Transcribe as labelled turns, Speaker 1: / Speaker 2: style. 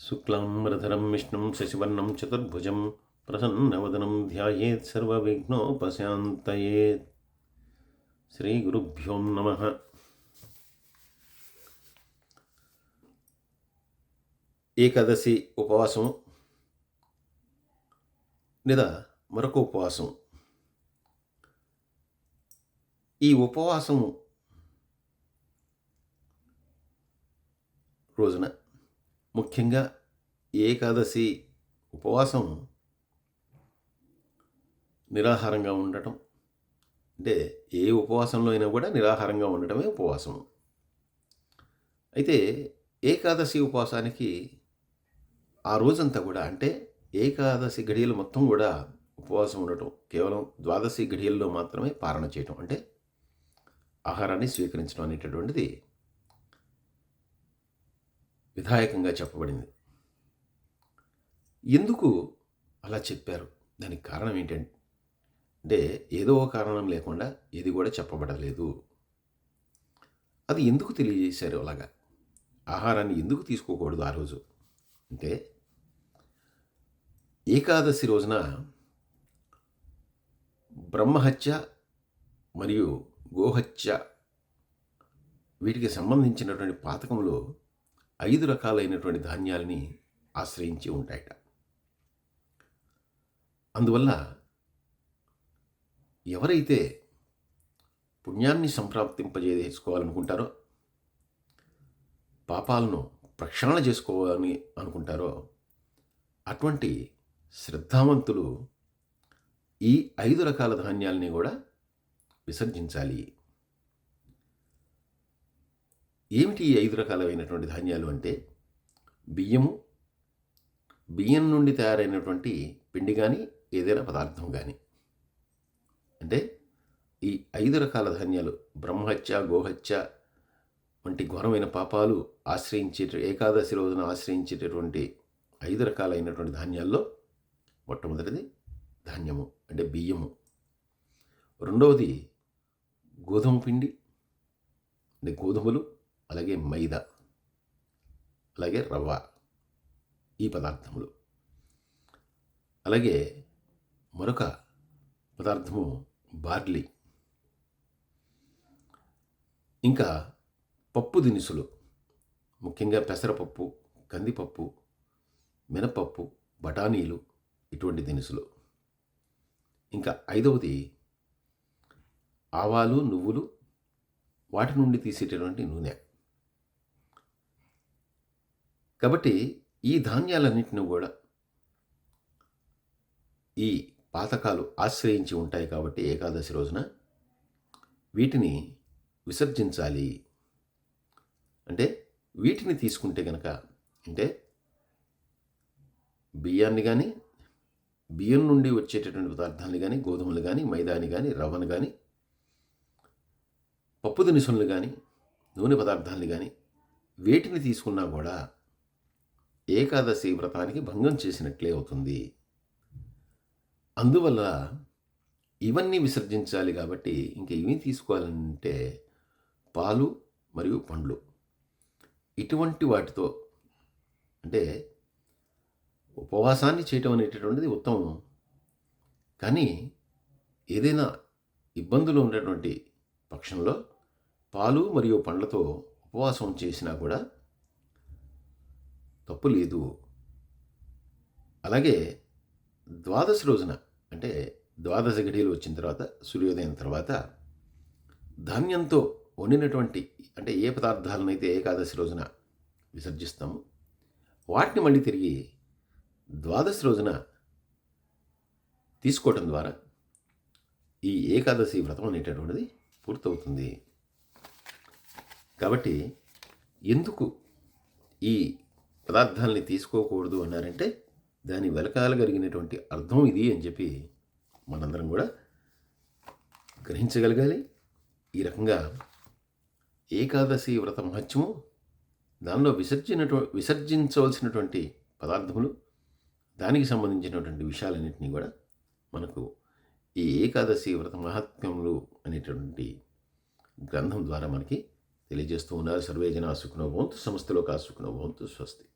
Speaker 1: శుక్లాంబరధరం విష్ణుం శశివర్ణం చతుర్భుజం ప్రసన్నవదనం ధ్యాయేత్ సర్వవిఘ్నోపశాంతయేత్. శ్రీగురుభ్యో నమ. ఏకాదశి ఉపవాసం లేదా మరొక ఉపవాసం. ఈ ఉపవాసం రోజున ముఖ్యంగా ఏకాదశి ఉపవాసం నిరాహారంగా ఉండటం. అంటే ఏ ఉపవాసంలో అయినా కూడా నిరాహారంగా ఉండటమే ఉపవాసం. అయితే ఏకాదశి ఉపవాసానికి ఆ రోజంతా కూడా అంటే ఏకాదశి గడియలు మొత్తం కూడా ఉపవాసం ఉండటం. కేవలం ద్వాదశి గడియల్లో మాత్రమే పారణ చేయటం. అంటే ఆహారాన్ని స్వీకరించడం అనేటటువంటిది విధాయకంగా చెప్పబడింది. ఎందుకు అలా చెప్పారు? దానికి కారణం ఏంటంటే అంటే ఏదో ఒక కారణం లేకుండా ఏది కూడా చెప్పబడలేదు. అది ఎందుకు తెలియజేశారు అలాగా? ఆహారాన్ని ఎందుకు తీసుకోకూడదు ఆ రోజు? అంటే ఏకాదశి రోజున బ్రహ్మహత్య మరియు గోహత్య వీటికి సంబంధించినటువంటి పాతకంలో ఐదు రకాలైనటువంటి ధాన్యాలని ఆశ్రయించి ఉంటాయట. అందువల్ల ఎవరైతే పుణ్యాన్ని సంప్రాప్తింపజేసుకోవాలనుకుంటారో పాపాలను ప్రక్షాళన చేసుకోవాలని అనుకుంటారో అటువంటి శ్రద్ధావంతులు ఈ ఐదు రకాల ధాన్యాలని కూడా విసర్జించాలి. ఏమిటి ఈ ఐదు రకాలైనటువంటి ధాన్యాలు అంటే? బియ్యము బియ్యం నుండి తయారైనటువంటి పిండి కానీ ఏదైనా పదార్థం కానీ అంటే ఈ ఐదు రకాల ధాన్యాలు బ్రహ్మహత్య గోహత్య వంటి ఘోరమైన పాపాలు ఆశ్రయించే ఏకాదశి రోజున ఆశ్రయించేటటువంటి ఐదు రకాలైనటువంటి ధాన్యాల్లో మొట్టమొదటిది ధాన్యము అంటే బియ్యము. రెండవది గోధుమ పిండి అంటే గోధుమలు అలాగే మైదా అలాగే రవ్వ ఈ పదార్థములు. అలాగే మరొక పదార్థము బార్లీ. ఇంకా పప్పు దినుసులు ముఖ్యంగా పెసరపప్పు కందిపప్పు మినపప్పు బఠానీలు ఇటువంటి దినుసులు. ఇంకా ఐదవది ఆవాలు నువ్వులు వాటి నుండి తీసేటటువంటి నూనె. కాబట్టి ఈ ధాన్యాలన్నింటినీ కూడా ఈ పాతకాలు ఆశ్రయించి ఉంటాయి కాబట్టి ఏకాదశి రోజున వీటిని విసర్జించాలి. అంటే వీటిని తీసుకుంటే కనుక అంటే బియ్యాన్ని కానీ బియ్యం నుండి వచ్చేటటువంటి పదార్థాలు కానీ గోధుమలు కానీ మైదాని కానీ రవ్వను కానీ పప్పు దినుసులను కానీ నూనె పదార్థాలను కానీ వేటిని తీసుకున్నా కూడా ఏకాదశి వ్రతానికి భంగం చేసినట్లే అవుతుంది. అందువల్ల ఇవన్నీ విసర్జించాలి కాబట్టి ఇంక ఇవి తీసుకోవాలంటే పాలు మరియు పండ్లు. ఇటువంటి వాటితో అంటే ఉపవాసాన్ని చేయటం అనేటటువంటిది ఉత్తమం. కానీ ఏదైనా ఇబ్బందులు ఉన్నటువంటి పక్షంలో పాలు మరియు పండ్లతో ఉపవాసం చేసినా కూడా తప్పు లేదు. అలాగే ద్వాదశి రోజున అంటే ద్వాదశ గడియలు వచ్చిన తర్వాత సూర్యోదయం తర్వాత ధాన్యంతో వండినటువంటి అంటే ఏ పదార్థాలనైతే ఏకాదశి రోజున విసర్జిస్తాము వాటిని మళ్ళీ తిరిగి ద్వాదశి రోజున తీసుకోవటం ద్వారా ఈ ఏకాదశి వ్రతం అనేటటువంటిది పూర్తవుతుంది. కాబట్టి ఎందుకు ఈ పదార్థాలని తీసుకోకూడదు అన్నారంటే దాని వెలకాల కలిగినటువంటి అర్థం ఇది అని చెప్పి మనందరం కూడా గ్రహించగలగాలి. ఈ రకంగా ఏకాదశి వ్రత మహత్యము దానిలో విసర్జినటు విసర్జించవలసినటువంటి పదార్థములు దానికి సంబంధించినటువంటి విషయాలన్నింటినీ కూడా మనకు ఈ ఏకాదశి వ్రత మహాత్మ్యములు అనేటువంటి గ్రంథం ద్వారా మనకి తెలియజేస్తూ ఉన్నారు. సర్వేజన జన సుఖనో సంస్థలో కా స్వస్తి.